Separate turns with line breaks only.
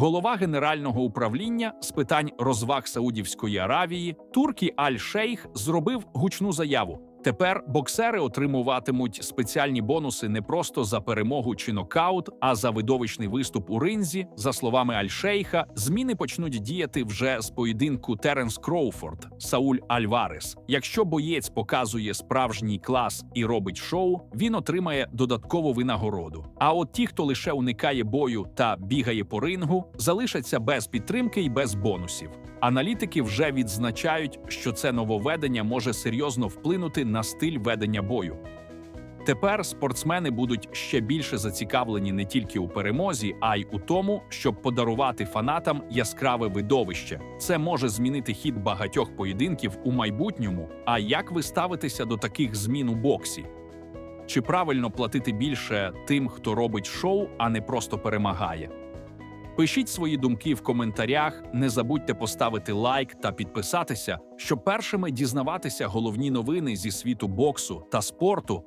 Голова Генерального управління з питань розваг Саудівської Аравії Туркі Аль-Шейх зробив гучну заяву. Тепер боксери отримуватимуть спеціальні бонуси не просто за перемогу чи нокаут, а за видовищний виступ у ринзі. За словами Аль-Шейха, зміни почнуть діяти вже з поєдинку Теренс Кроуфорд Сауль Альварес. Якщо боєць показує справжній клас і робить шоу, він отримає додаткову винагороду. А от ті, хто лише уникає бою та бігає по рингу, залишаться без підтримки і без бонусів. Аналітики вже відзначають, що це нововведення може серйозно вплинути на стиль ведення бою. Тепер спортсмени будуть ще більше зацікавлені не тільки у перемозі, а й у тому, щоб подарувати фанатам яскраве видовище. Це може змінити хід багатьох поєдинків у майбутньому. А як ви ставитеся до таких змін у боксі? Чи правильно платити більше тим, хто робить шоу, а не просто перемагає? Пишіть свої думки в коментарях. Не забудьте поставити лайк та підписатися, щоб першими дізнаватися головні новини зі світу боксу та спорту.